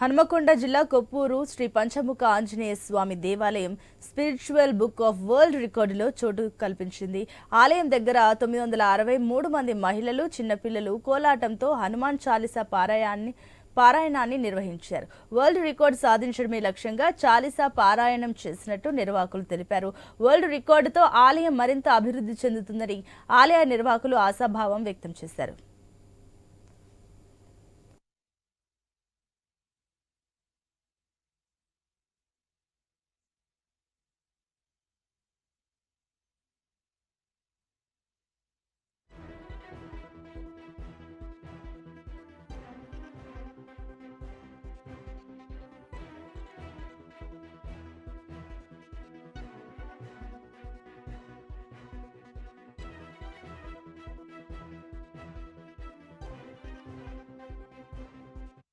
హనుమకొండ జిల్లా కొప్పూరు శ్రీ పంచముఖ ఆంజనేయ స్వామి దేవాలయం spiritual book of world రికార్డులో చోటు కల్పించింది. ఆలయం దగ్గర తొమ్మిది వందల అరవై మూడు మంది మహిళలు చిన్నపిల్లలు కోలాటంతో హనుమాన్ చాలీసా పారాయణాన్ని పారాయణాన్ని నిర్వహించారు. వరల్డ్ రికార్డు సాధించడమే లక్ష్యంగా చాలీసా పారాయణం చేసినట్టు నిర్వాహకులు తెలిపారు. వరల్డ్ రికార్డుతో ఆలయం మరింత అభివృద్ధి చెందుతుందని ఆలయ నిర్వాహకులు ఆశాభావం వ్యక్తం చేశారు.